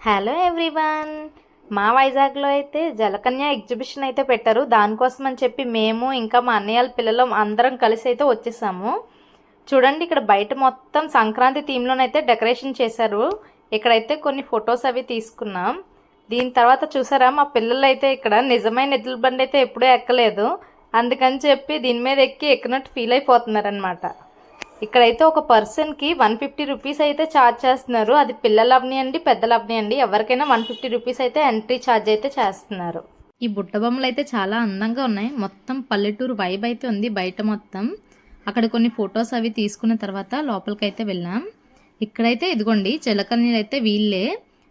Hello everyone మా వైజాగ్లో అయితే జలకన్య ఎగ్జిబిషన్ అయితే పెట్టారు. దానికోసం అని చెప్పి మేము ఇంకా మా అన్నయ్య వాళ్ళ పిల్లలు అందరం కలిసి అయితే వచ్చేసాము. చూడండి ఇక్కడ బయట మొత్తం సంక్రాంతి థీమ్లోనైతే డెకరేషన్ చేశారు. ఇక్కడైతే కొన్ని ఫొటోస్ అవి తీసుకున్నాం. దీని తర్వాత చూసారా మా పిల్లలు అయితే ఇక్కడ నిజమైన ఎద్దుల బండి అయితే ఎప్పుడూ ఎక్కలేదు. అందుకని చెప్పి దీని మీద ఎక్కి ఎక్కినట్టు ఫీల్ అయిపోతున్నారనమాట ఇక్కడైతే ఒక పర్సన్కి వన్ ఫిఫ్టీ రూపీస్ అయితే ఛార్జ్ చేస్తున్నారు. అది పిల్లలు అవనియండి పెద్దలు అవనియండి ఎవరికైనా వన్ ఫిఫ్టీ రూపీస్ అయితే ఎంట్రీ ఛార్జ్ అయితే చేస్తున్నారు. ఈ బుట్ట బొమ్మలు అయితే చాలా అందంగా ఉన్నాయి. మొత్తం పల్లెటూరు వైబ్ అయితే ఉంది బయట మొత్తం. అక్కడ కొన్ని ఫొటోస్ అవి తీసుకున్న తర్వాత లోపలికైతే వెళ్ళాం. ఇక్కడైతే ఇదిగోండి జలకన్యలు అయితే వీళ్ళే.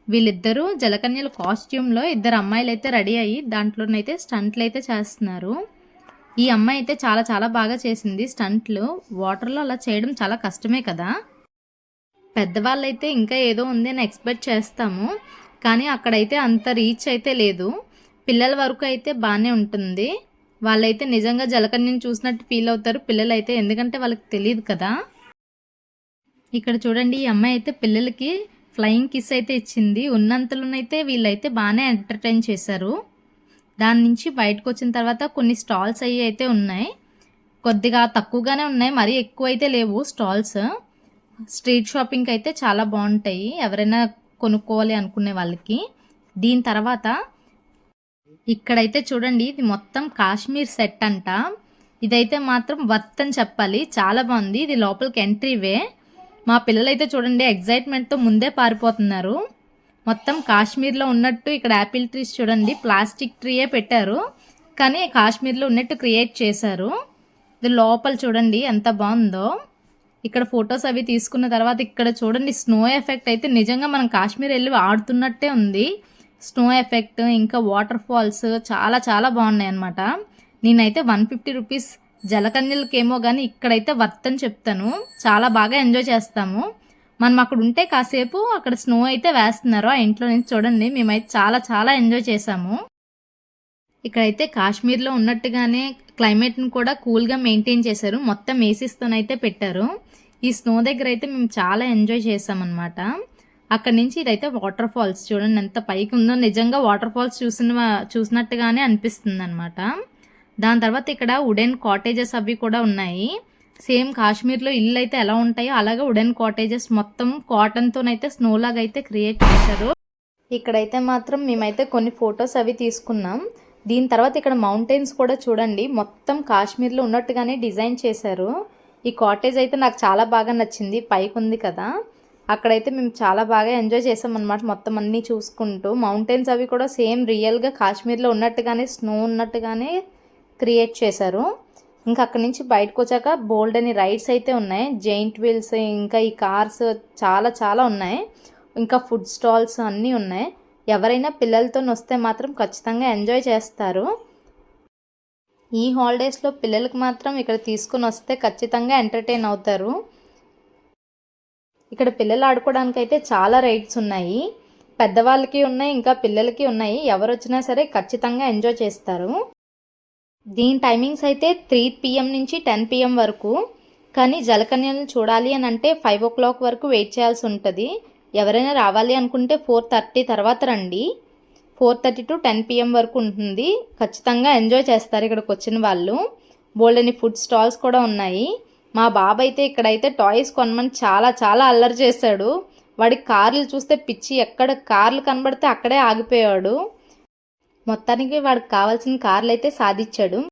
వీళ్ళిద్దరూ జలకన్యల కాస్ట్యూమ్లో ఇద్దరు అమ్మాయిలు అయితే రెడీ అయ్యి దాంట్లోనైతే స్టంట్లు అయితే చేస్తున్నారు. ఈ అమ్మాయి అయితే చాలా చాలా బాగా చేసింది. స్టంట్లు వాటర్లో అలా చేయడం చాలా కష్టమే కదా. పెద్దవాళ్ళైతే ఇంకా ఏదో ఉంది అని ఎక్స్పెక్ట్ చేస్తాము. కానీ అక్కడైతే అంత రీచ్ అయితే లేదు. పిల్లల వరకు అయితే బాగానే ఉంటుంది. వాళ్ళైతే నిజంగా జలకన్యను చూసినట్టు ఫీల్ అవుతారు. పిల్లలైతే ఎందుకంటే వాళ్ళకి తెలియదు కదా. ఇక్కడ చూడండి ఈ అమ్మాయి అయితే పిల్లలకి ఫ్లయింగ్ కిస్ అయితే ఇచ్చింది. ఉన్నంతలోనైతే వీళ్ళైతే బాగానే ఎంటర్టైన్ చేశారు. దాని నుంచి బయటకు వచ్చిన తర్వాత కొన్ని స్టాల్స్ అవి అయితే ఉన్నాయి. కొద్దిగా తక్కువగానే ఉన్నాయి. మరీ ఎక్కువ అయితే లేవు స్టాల్స్. స్ట్రీట్ షాపింగ్కి అయితే చాలా బాగుంటాయి. ఎవరైనా కొనుక్కోవాలి అనుకునే వాళ్ళకి. దీని తర్వాత ఇక్కడైతే చూడండి ఇది మొత్తం కాశ్మీర్ సెట్ అంట. ఇదైతే మాత్రం వర్త్ అని చెప్పాలి. చాలా బాగుంది. ఇది లోపలికి ఎంట్రీవే మా పిల్లలైతే చూడండి ఎగ్జైట్మెంట్తో ముందే పారిపోతున్నారు. మొత్తం కాశ్మీర్లో ఉన్నట్టు ఇక్కడ యాపిల్ ట్రీస్ చూడండి ప్లాస్టిక్ ట్రీయే పెట్టారు. కానీ కాశ్మీర్లో ఉన్నట్టు క్రియేట్ చేశారు. ఇది లోపల చూడండి ఎంత బాగుందో. ఇక్కడ ఫొటోస్ అవి తీసుకున్న తర్వాత ఇక్కడ చూడండి స్నో ఎఫెక్ట్ అయితే నిజంగా మనం కాశ్మీర్ వెళ్ళి ఆడుతున్నట్టే ఉంది. స్నో ఎఫెక్ట్ ఇంకా వాటర్ ఫాల్స్ చాలా చాలా బాగున్నాయి అనమాట నేనైతే వన్ ఫిఫ్టీ రూపీస్ జలకన్యలకేమో కానీ ఇక్కడైతే వర్త్ అని చెప్తాను. చాలా బాగా ఎంజాయ్ చేస్తాము. మనం అక్కడ ఉంటే కాసేపు అక్కడ స్నో అయితే వేస్తున్నారు. ఆ ఇంట్లో నుంచి చూడండి మేమైతే చాలా చాలా ఎంజాయ్ చేసాము ఇక్కడైతే కాశ్మీర్లో ఉన్నట్టుగానే క్లైమేట్ని కూడా కూల్గా మెయింటైన్ చేశారు. మొత్తం ఏసీస్తోనైతే పెట్టారు. ఈ స్నో దగ్గర అయితే మేము చాలా ఎంజాయ్ చేసామన్నమాట అక్కడ నుంచి ఇదైతే వాటర్ ఫాల్స్. చూడండి ఎంత పైకి ఉందో నిజంగా వాటర్ ఫాల్స్ చూసిన చూసినట్టుగానే అనిపిస్తుంది అనమాట దాని తర్వాత ఇక్కడ వుడెన్ కాటేజెస్ అవి కూడా ఉన్నాయి. సేమ్ కాశ్మీర్లో ఇల్లు అయితే ఎలా ఉంటాయో అలాగే వుడెన్ కాటేజెస్ మొత్తం కాటన్తోనైతే స్నో లాగా అయితే క్రియేట్ చేశారు. ఇక్కడైతే మాత్రం మేమైతే కొన్ని ఫొటోస్ అవి తీసుకున్నాం. దీని తర్వాత ఇక్కడ మౌంటైన్స్ కూడా చూడండి. మొత్తం కాశ్మీర్లో ఉన్నట్టుగానే డిజైన్ చేశారు. ఈ కాటేజ్ అయితే నాకు చాలా బాగా నచ్చింది. పైకి ఉంది కదా. అక్కడైతే మేము చాలా బాగా ఎంజాయ్ చేసాం అనమాట మొత్తం అన్నీ చూసుకుంటూ. మౌంటైన్స్ అవి కూడా సేమ్ రియల్గా కాశ్మీర్లో ఉన్నట్టుగానే స్నో ఉన్నట్టుగానే క్రియేట్ చేశారు. ఇంకా అక్కడి నుంచి బయటకు వచ్చాక బోల్డ్ అని రైడ్స్ అయితే ఉన్నాయి. జైంట్ వీల్స్ ఇంకా ఈ కార్స్ చాలా చాలా ఉన్నాయి. ఇంకా ఫుడ్ స్టాల్స్ అన్నీ ఉన్నాయి. ఎవరైనా పిల్లలతో వస్తే మాత్రం ఖచ్చితంగా ఎంజాయ్ చేస్తారు. ఈ హాలిడేస్లో పిల్లలకు మాత్రం ఇక్కడ తీసుకుని వస్తే ఖచ్చితంగా ఎంటర్టైన్ అవుతారు. ఇక్కడ పిల్లలు ఆడుకోవడానికి అయితే చాలా రైడ్స్ ఉన్నాయి. పెద్దవాళ్ళకి ఉన్నాయి ఇంకా పిల్లలకి ఉన్నాయి. ఎవరు వచ్చినా సరే ఖచ్చితంగా ఎంజాయ్ చేస్తారు. దీని టైమింగ్స్ అయితే త్రీ పిఎం నుంచి టెన్ పిఎం వరకు కానీ జలకన్యలను చూడాలి అని అంటే ఫైవ్ ఓ క్లాక్ వరకు వెయిట్ చేయాల్సి ఉంటుంది. ఎవరైనా రావాలి అనుకుంటే ఫోర్ థర్టీ తర్వాత రండి. Four thirty to ten PM వరకు ఉంటుంది. ఖచ్చితంగా ఎంజాయ్ చేస్తారు ఇక్కడికి వచ్చిన వాళ్ళు. బోల్డని ఫుడ్ స్టాల్స్ కూడా ఉన్నాయి. మా బాబు అయితే ఇక్కడైతే టాయ్స్ కొనమని చాలా చాలా అల్లరి చేశాడు. వాడి కార్లు చూస్తే పిచ్చి ఎక్కడ కార్లు కనబడితే అక్కడే ఆగిపోయాడు. మొత్తానికి వాడికి కావాల్సిన కార్లు అయితే సాధించాడు.